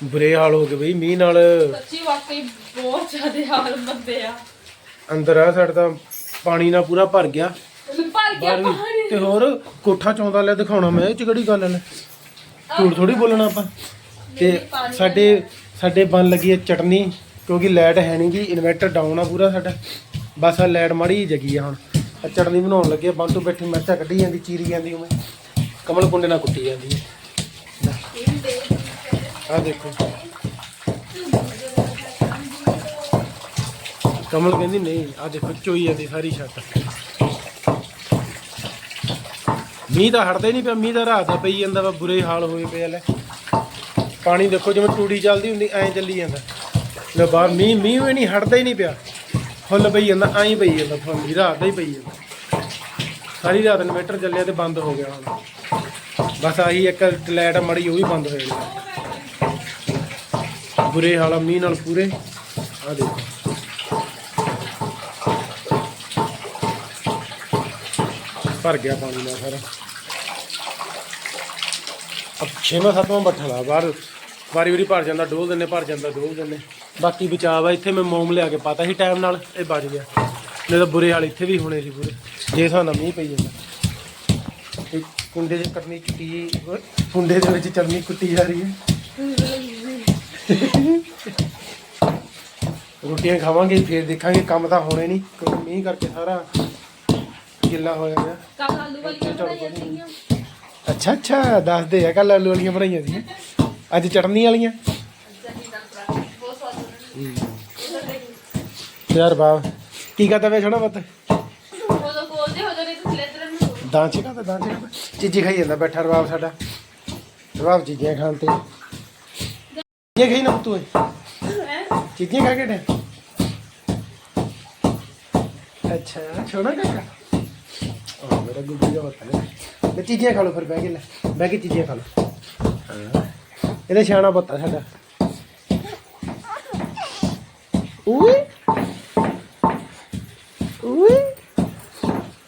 ਬੁਰੇ ਹਾਲ ਹੋ ਗਏ ਬਈ ਮੀਂਹ ਨਾਲ। ਸੱਚੀ ਵਾਕਈ ਬਹੁਤ ਜ਼ਿਆਦਾ ਹਾਲ ਮੰਦੇ ਆ। ਅੰਦਰ ਆ ਸਾਡਾ ਤਾਂ ਪਾਣੀ ਨਾਲ ਪੂਰਾ ਭਰ ਗਿਆ। ਭਰ ਗਿਆ ਬਾਹਰ ਵੀ ਪਾਣੀ। ਤੇ ਹੋਰ ਕੋਠਾ ਚੌਂਦਾ ਲੈ ਦਿਖਾਉਣਾ ਮੈਂ ਇਹ ਚ ਕਿਹੜੀ ਗੱਲ ਹੈ ਝੂਠ ਥੋੜੀ ਬੋਲਣਾ ਆਪਾਂ। ਤੇ ਸਾਡੇ ਸਾਡੇ ਬਣ ਲੱਗੀ ਹੈ ਚਟਨੀ ਕਿਉਂਕਿ ਲਾਈਟ ਹੈ ਨਹੀਂ ਗੀ ਇਨਵਰਟਰ ਡਾਊਨ ਆ ਪੂਰਾ ਸਾਡਾ। ਬਸ ਆ ਲਾਈਟ ਮਾੜੀ ਜਿਹੀ ਜਗੀ ਆ ਹੁਣ। ਚਟਨੀ ਬਣਾਉਣ ਲੱਗੇ ਬੰਦ ਤੋਂ ਬੈਠੀ ਮਿਰਚਾਂ ਕੱਢੀ ਜਾਂਦੀ ਚੀਰੀ ਜਾਂਦੀ ਉਵੇਂ। ਕਮਲ ਕੁੰਡੇ ਨਾਲ ਕੁੱਟੀ ਜਾਂਦੀ ਹੈ ਆ ਦੇਖੋ। ਕਮਲ ਕਹਿੰਦੀ, ਨਹੀਂ, ਆ ਦੇਖੋ ਚੋਈ ਜਾਂਦੀ ਸਾਰੀ ਛੱਤ। ਮੀਂਹ ਤਾਂ ਹਟਦਾ ਹੀ ਨਹੀਂ ਪਿਆ, ਮੀਂਹ ਦਾ ਰਾਤ ਦਾ ਪਈ ਜਾਂਦਾ ਵਾ, ਬੁਰੇ ਹਾਲ ਹੋਏ ਪਏ ਲੈ। ਪਾਣੀ ਦੇਖੋ, ਜਿਵੇਂ ਟੂੜੀ ਚੱਲਦੀ ਹੁੰਦੀ, ਐਂ ਚੱਲੀ ਜਾਂਦਾ। ਲੈ ਬਾਹਰ ਮੀਂਹ ਮੀਂਹ ਵੀ ਨਹੀਂ, ਹਟਦਾ ਹੀ ਨਹੀਂ ਪਿਆ। ਫੁੱਲ ਪਈ ਜਾਂਦਾ, ਐਂ ਹੀ ਪਈ ਜਾਂਦਾ ਫੁੱਲ ਹੀ ਰਾਤ ਦਾ ਹੀ ਪਈ ਜਾਂਦਾ। ਸਾਰੀ ਰਾਤ ਇਨਵੇਟਰ ਚੱਲਿਆ ਤੇ ਬੰਦ ਹੋ ਗਿਆ ਹੁਣ। ਬਸ ਆਹੀ ਇੱਕ ਲਾਈਟ ਮੜੀ, ਉਹ ਵੀ ਬੰਦ ਹੋ ਜਾਣੀ ਬੁਰੇ ਹਾਲ ਆ, ਮੀਂਹ ਨਾਲ ਪੂਰੇ। ਆ ਦੇਖੋ। ਭਰ ਗਿਆ ਪਾਣੀ ਨਾਲ ਸਾਰਾ। ਅਬ ਛੇਵਾਂ, ਸੱਤਵਾਂ ਬੱਠਾ ਲਾ, ਬਾਹਰ ਵਾਰੀ ਵਾਰੀ ਭਰ ਜਾਂਦਾ, ਡੋਲ ਦਿੰਨੇ ਭਰ ਜਾਂਦਾ, ਡੋਲ ਦਿੰਨੇ ਬਾਕੀ ਬਚਾਅ ਆ ਇੱਥੇ ਮੈਂ ਮੋਮ ਲਿਆ ਕੇ ਪਾਤਾ ਸੀ ਟਾਈਮ ਨਾਲ, ਇਹ ਬਚ ਗਿਆ। ਨਹੀਂ ਤਾਂ ਬੁਰੇ ਹਾਲ ਇੱਥੇ ਵੀ ਹੋਣੇ ਸੀ ਪੂਰੇ। ਜੇ ਸਾਨੂੰ ਮੀਂਹ ਪਈ ਜਾਂਦਾ। ਕੁੰਡੇ 'ਚ ਕੱਟਣੀ ਚੁੱਟੀ ਕੁੰਡੇ ਦੇ ਵਿੱਚ ਚਟਨੀ ਕੁੱਟੀ ਜਾ ਰਹੀ ਹੈ। ਰੋਟੀਆਂ ਖਾਵਾਂਗੇ ਫਿਰ ਦੇਖਾਂਗੇ ਕੰਮ ਤਾਂ ਹੋਣੇ ਨਹੀਂ। ਕਿਉਂਕਿ ਮੀਂਹ ਕਰਕੇ ਸਾਰਾ ਗਿੱਲਾ ਹੋਇਆ ਪਿਆ। ਕੱਲ ਆਲੂ ਵਾਲੀਆਂ ਬਣਾਈਆਂ ਸੀਗੀਆਂ। ਅੱਛਾ ਅੱਛਾ ਦੱਸਦੇ ਆ ਕੱਲ ਆਲੂ ਵਾਲੀਆਂ ਬਣਾਈਆਂ ਸੀ। ਅੱਜ ਚਟਨੀ ਵਾਲੀਆਂ? ਯਾਰ ਬਾਬ ਕੀ ਕਰਦਾ ਵੇ ਛੋਣਾ ਹੋ ਨੂੰ। ਦਾਂਚ ਕਰਦਾ ਦਾਂਚ ਕਰਦਾ ਚੀਜ਼ੀ ਖਾਈ ਜਾਂਦਾ ਬੈਠਾ ਰਬਾਬ ਸਾਡਾ। ਰਬਾਬ ਚੀਜ਼ੀਆਂ ਖਾਣ ਤੇ। ਹੈ ਚੀਜ਼ੀਆਂ ਖਾ ਕੇ ਡੇ ਅੱਛਾ ਛੋਣਾ ਕਾਕਾ ਆ ਮੇਰਾ ਗੁੱਡੀ ਦਾ ਹੋਤਾ ਹੈ ਲੈ ਚੀਜ਼ੀਆਂ ਖਾ ਲਓ ਫਿਰ ਬਹਿ ਕੇ ਲੈ ਬਹਿ ਕੇ ਚੀਜ਼ੀਆਂ ਖਾ ਲਓ ਹਾਂ ਇਹਦਾ ਸਿਆਣਾ ਪੁੱਤ ਆ ਸਾਡਾ ਓਏ ਓਏ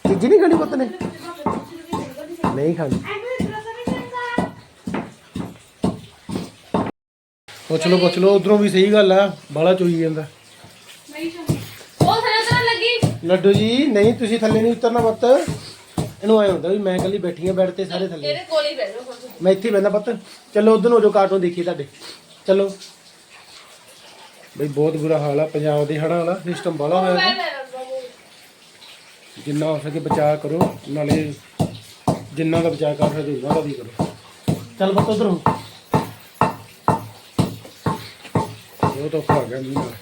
ਚੀਜ਼ੀ ਨਹੀਂ ਖਾਣੀ ਪੁੱਤ ਨੇ ਨਹੀਂ ਖਾਣੀ ਪੁੱਛ ਲਓ ਪੁੱਛ ਲਓ ਉਧਰੋਂ ਵੀ ਸਹੀ ਗੱਲ ਆ ਬਾਲਾ ਚੋਈ ਜਾਂਦਾ। ਉਹ ਥੱਲੇ ਉਤਰਨ ਲੱਗੀ? ਲੱਡੂ ਜੀ ਨਹੀਂ ਤੁਸੀਂ ਥੱਲੇ ਨਹੀਂ ਉਤਰਨਾ ਪੁੱਤ। ਇਹਨੂੰ ਆਏ ਹੁੰਦਾ ਵੀ ਮੈਂ ਇਕੱਲੀ ਬੈਠੀ ਆ ਬੈੱਡ ਤੇ ਸਾਰੇ ਥੱਲੇ। ਇਹਦੇ ਕੋਲ ਹੀ ਬਹਿ ਜਾਓ ਹੁਣ ਤੁਸੀਂ। ਮੈਂ ਇੱਥੇ ਹੀ ਬੈਠਾ ਪੁੱਤ। ਚਲੋ ਉਧਰ ਨੂੰ ਜੋ ਕਾਰਟੂਨ ਦੇਖੀ ਤੁਹਾਡੇ। ਚਲੋ। ਬਈ ਬਹੁਤ ਬੁਰਾ ਹਾਲ ਆ ਪੰਜਾਬ ਦੇ ਹੜ੍ਹਾਂ ਵਾਲਾ ਸਿਸਟਮ ਬਾਲਾ ਹੋਇਆ ਮੈਂ ਹੈ। ਜਿੰਨਾ ਹੋ ਸਕੇ ਬਚਾਅ ਕਰੋ ਨਾਲੇ ਜਿੰਨਾ ਦਾ ਬਚਾਅ ਕਰ ਸਕਦੇ ਉਹਨਾਂ ਦਾ ਵੀ ਕਰੋ। ਚੱਲ ਪੁੱਤ ਉਧਰ ਬਹੁਤ ਔਖਾ ਹੋ ਗਿਆ ਮੀਂਹ ਨਾਲ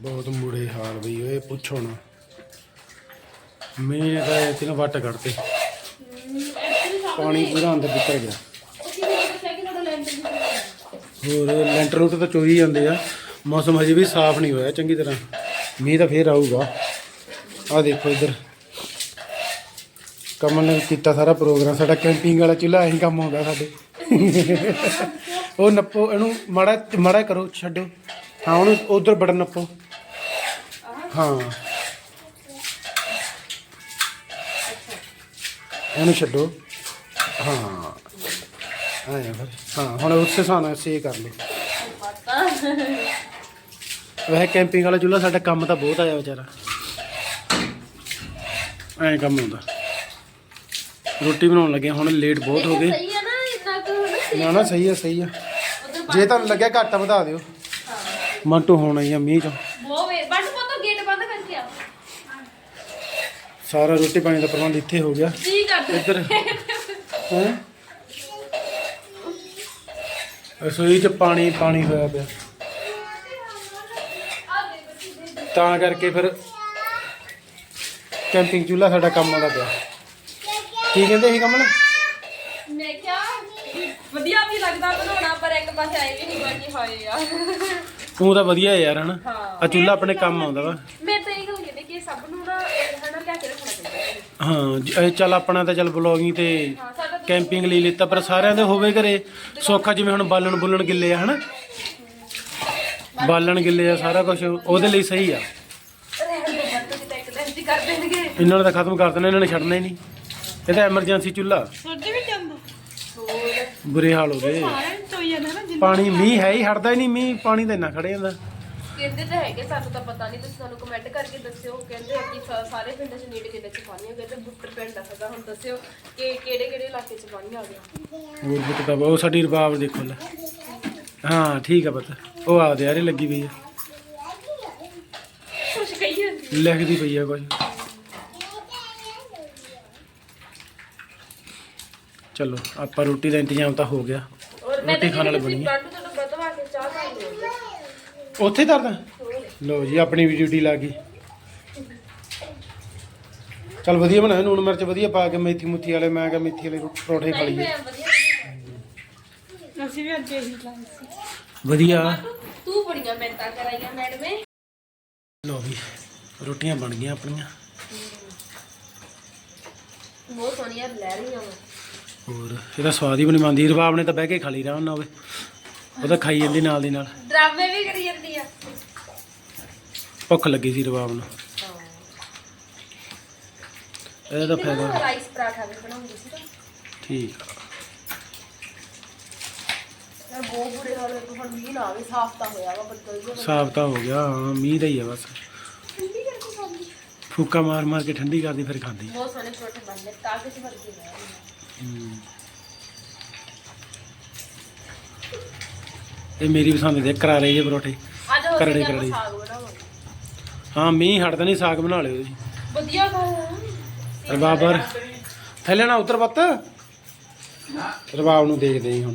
ਬਹੁਤ ਮੁੜੇ ਹਾਲ ਬਈ, ਓਏ ਪੁੱਛੋ ਨਾ। ਮੀਂਹ ਨੇ ਤਾਂ ਇਹ ਤਿੰਨ ਵੱਟ ਕੱਢਤੇ? ਪਾਣੀ ਪੂਰਾ ਅੰਦਰ ਨਿਕਲ ਗਿਆ। ਲੈਂਟਰ ਹੋਰ, ਲੈਂਟਰ ਨੂੰ ਤਾਂ ਚੋਈ ਜਾਂਦੇ ਆ। ਮੌਸਮ ਹਜੇ ਵੀ ਸਾਫ਼ ਨਹੀਂ ਹੋਇਆ, ਚੰਗੀ ਤਰ੍ਹਾਂ। ਮੀਂਹ ਤਾਂ ਫੇਰ ਆਊਗਾ। ਆ ਦੇਖੋ ਇੱਧਰ। ਕਮਲ ਨੇ ਕੀਤਾ ਸਾਰਾ ਪ੍ਰੋਗਰਾਮ ਸਾਡਾ ਕੈਂਪਿੰਗ ਵਾਲਾ ਚੁੱਲ੍ਹਾ ਇਹੀ ਕੰਮ ਆਉਂਦਾ ਸਾਡੇ। ਉਹ ਨੱਪੋ, ਇਹਨੂੰ ਮਾੜਾ ਮਾੜਾ ਕਰੋ, ਛੱਡੋ। ਹਾਂ, ਉਹਨੂੰ ਉਧਰ ਬਟਨ ਨੱਪੋ। ਹਾਂ। ਇਹਨੂੰ ਛੱਡੋ। ਹਾਂ। ਆਇਆ ਫਿਰ। ਹਾਂ, ਹੁਣ ਉਸ ਹਿਸਾਬ ਨਾਲ ਸੇ ਕਰ ਲਓ ਵੈਸੇ ਕੈਂਪਿੰਗ ਵਾਲਾ ਚੁੱਲ੍ਹਾ ਸਾਡਾ ਕੰਮ ਤਾਂ ਬਹੁਤ ਆਇਆ ਵਿਚਾਰਾ। ਐਂ ਕੰਮ ਹੁੰਦਾ ਰੋਟੀ ਬਣਾਉਣ ਲੱਗੇ ਹੁਣ ਲੇਟ ਬਹੁਤ ਹੋ ਗਏ। ਸਹੀ ਹੈ ਨਾ ਇੰਨਾ ਕੁ ਹਨਾ ਨਾ ਨਾ ਸਹੀ ਆ ਸਹੀ ਆ। ਜੇ ਤੁਹਾਨੂੰ ਲੱਗਿਆ ਘੱਟ ਵਧਾ ਦਿਓ। ਮੰਟੂ ਹੋਣਾ ਹੀ ਆ ਮੀਂਹ ਚ। ਬਹੁਤ ਵੇ ਬੰਦ ਪਤੋ ਗੇਟ ਬੰਦ ਕਰਕੇ ਆ। ਸਾਰਾ ਰੋਟੀ ਪਾਣੀ ਦਾ ਪ੍ਰਬੰਧ ਇੱਥੇ ਹੋ ਗਿਆ। ਕਰਦੇ। ਇੱਧਰ। ਹੈ? ਰਸੋਈ ਚ ਪਾਣੀ ਪਾਣੀ ਹੋਇਆ ਪਿਆ। ਤਾਂ ਕਰਕੇ ਫਿਰ ਕੈਂਪਿੰਗ ਚੁੱਲ੍ਹਾ ਸਾਡਾ ਕੰਮ ਆਉਂਦਾ ਪਿਆ। ਕੀ ਕਹਿੰਦੇ ਸੀ ਕਮਲ? ਮੈਂ ਕਿਹਾ ਵਧੀਆ ਵੀ ਲੱਗਦਾ ਬਣਾਉਣਾ ਪਰ ਇੱਕ ਪਾਸੇ ਆਏ ਵੀ ਨਹੀਂ ਬਾਕੀ ਹੋਏ ਯਾਰ। ਤੂੰ ਤਾਂ ਵਧੀਆ ਯਾਰ ਹਨਾ। ਆ ਚੁੱਲ੍ਹਾ ਆਪਣੇ ਕੰਮ ਆਉਂਦਾ ਵਾ। ਮੈਂ ਤਾਂ ਇਹ ਕਹਿੰਦੀ ਕਿ ਸਭ ਨੂੰ ਨਾ ਇਹ ਹਨਾ ਲਿਆ ਕੇ ਰੱਖਣਾ ਚਾਹੀਦਾ ਹੈ। ਹਾਂ ਜ- ਇਹ ਚੱਲ ਆਪਣਾ ਤਾਂ ਚੱਲ ਬਲੌਗਿੰਗ ਤੇ ਕੈਂਪਿੰਗ ਲਈ ਲਿੱਤਾ ਪਰ ਸਾਰਿਆਂ ਦੇ ਹੋਵੇ ਘਰੇ ਸੌਖਾ ਜਿਵੇਂ ਹੁਣ ਬਾਲਣ ਬੁੱਲਣ ਗਿੱਲੇ ਆ ਹਨਾ? ਬਾਲਣ ਗਿੱਲੇ ਆ ਸਾਰਾ ਕੁਝ ਉਹਦੇ ਲਈ ਸਹੀ ਆ। ਰਹਿਣ ਦੋ ਬੰਦ ਕਿਤੇ ਇੱਕ ਦਿਨ ਦੀ ਕਰ ਦੇਣਗੇ। ਇਹਨਾਂ ਨੇ ਤਾਂ ਖਤਮ ਕਰ ਦੇਣਾ ਇਹਨਾਂ ਨੇ ਛੱਡਣਾ ਹੀ ਨਹੀਂ। ਇਹਦਾ ਐਮਰਜੈਂਸੀ ਚੁੱਲਾ ਤੁਹਾਡੇ ਵੀ ਜਾਂਦਾ ਹੋਰ ਬੁਰੇ ਹਾਲ ਹੋ ਗਏ। ਸਾਰਿਆਂ ਨੂੰ ਚੋਈ ਜਾਂਦਾ ਨਾ ਜਿੰਨਾ ਪਾਣੀ ਮੀਂਹ ਹੈ ਹੀ ਹਟਦਾ ਹੀ ਨਹੀਂ ਮੀਂਹ ਪਾਣੀ ਤਾਂ ਇੰਨਾ ਖੜੇ ਜਾਂਦਾ। ਕਹਿੰਦੇ ਤਾਂ ਹੈਗੇ ਸਾਨੂੰ ਤਾਂ ਪਤਾ ਨਹੀਂ ਤੁਸੀਂ ਸਾਨੂੰ ਕਮੈਂਟ ਕਰਕੇ ਦੱਸਿਓ। ਕਹਿੰਦੇ ਆ ਕਿ ਸਾ- ਸਾਰੇ ਪਿੰਡਾਂ 'ਚ ਨੀਡ ਕਿੰਨੇ 'ਚ ਪਾਣੀ ਹੋ ਗਿਆ ਤੇ ਬੁੱਟਰ ਪਿੰਡ ਦਾ ਹੈਗਾ ਹੁਣ ਦੱਸਿਓ ਕਿ ਕਿਹੜੇ ਕਿਹੜੇ ਇਲਾਕੇ 'ਚ ਪਾਣੀ ਆ ਗਿਆ। ਹੋਰ ਬੁੱਤ ਦਾ ਉਹ ਸਾਡੀ ਰਬਾਬ ਦੇਖੋ ਲੈ। ਹਾਂ ਠੀਕ ਆ ਪਤਾ। ਉਹ ਆ ਦੇ ਯਾਰੇ ਲੱਗੀ ਪਈ ਆ। ਕੁਛ ਕਹੀ ਜਾਂਦੀ ਲਿਖਦੀ ਪਈ ਆ ਕੁਝ ਚਲੋ ਆਪਾਂ ਰੋਟੀ ਦਾ ਇੰਤਜ਼ਾਮ ਤਾਂ ਹੋ ਗਿਆ। ਰੋਟੀ ਖਾਣ ਵਾਲੀ ਬਣੀ ਉੱਥੇ ਧਰਦਾ ਲਓ ਜੀ ਆਪਣੀ ਵੀ ਡਿਊਟੀ ਲੱਗ ਗਈ। ਚਲ ਵਧੀਆ ਬਣਾਇਆ ਨੂਣ ਮਿਰਚ ਵਧੀਆ ਪਾ ਕੇ ਮੇਥੀ ਮੁੱਥੀ ਵਾਲੇ ਮੈਂ ਕਿਹਾ ਮੇਥੀ ਵਾਲੇ ਪਰੌਂਠੇ ਖਾ ਲਈਏ। ਵਧੀਆ ਅਸੀਂ ਵੀ ਅੱਜ ਇਹੀ ਲਾਈ ਸੀ। ਵਧੀਆ। ਤੂੰ ਬੜੀਆਂ ਮਿਹਨਤਾਂ ਕਰਾਈਆਂ ਮੈਡਮੇ ਲਓ ਵੀ ਰੋਟੀਆਂ ਬਣ ਗਈਆਂ ਆਪਣੀਆਂ। ਬਹੁਤ ਸੋਹਣੀਆਂ ਲੈ ਰਹੀਆਂ ਵਾ। ਹੋਰ ਇਹਦਾ ਸਵਾਦ ਹੀ ਬਣੀ ਮੰਦੀ ਰਬਾਬ ਨੇ ਤਾਂ ਬਹਿ ਕੇ ਖਾ ਲਈ ਰਾਮ ਨਾਲ ਹੋਵੇ ਉਹ ਤਾਂ ਖਾਈ ਜਾਂਦੀ ਨਾਲ ਦੀ ਨਾਲ। ਡਰਾਮੇ ਵੀ ਕਰੀ ਜਾਂਦੀ ਆ। ਭੁੱਖ ਲੱਗੀ ਸੀ ਰਬਾਬ ਨੂੰ। ਇਹਦਾ ਤਾਂ ਫਾਇਦਾ। ਰਾਈਸ ਪਰਾਠਾ ਵੀ ਬਣਾਉਂਦੀ ਸੀ ਤਾਂ ਠੀਕ ਆ। ਯਾਰ ਬਹੁਤ ਬੁਰੇ ਹਾਲ ਹੋਏ ਪਏ, ਹੁਣ ਮੀਂਹ ਨਾ ਆਵੇ ਸਾਫ਼ ਤਾਂ ਹੋਇਆ ਵਾ ਬੱਦਲ ਜਿਹਾ ਸਾਫ਼ ਤਾਂ ਹੋ ਗਿਆ ਹਾਂ ਮੀਂਹ ਦਾ ਹੀ ਆ ਬਸ। ਠੰਡੀ ਕਰਕੇ ਖਾਂਦੀ। ਫੂਕਾ ਮਾਰ ਮਾਰ ਕੇ ਠੰਡੀ ਕਰਦੀ ਫਿਰ ਖਾਂਦੀ। ਬਹੁਤ ਸੋਹਣੇ ਪਰੋਠੇ ਬਣਦੇ ਕਾਗਜ਼ ਵਰਗੇ ਨੇ। ਇਹ ਮੇਰੀ ਪਸੰਦ ਦੇ ਕਰਾਰੇ ਜੇ ਪਰੋਠੇ। ਅੱਜ ਹੋ ਕਰੜੀ ਕਰੜੀ। ਸਾਗ ਬਣਾਵਾਂਗੇ? ਹਾਂ ਮੀਂਹ ਹਟਦਾ ਨਹੀਂ ਸਾਗ ਬਣਾ ਲਿਓ ਤੁਸੀਂ ਵਧੀਆ ਖਾਇਆ ਰਬਾਬਰ ਥੱਲੇ ਨਾ ਉਤਰ ਬੱਤ ਰਬਾਬ ਨੂੰ ਦੇਖਦੇ ਹੀ ਹੁਣ।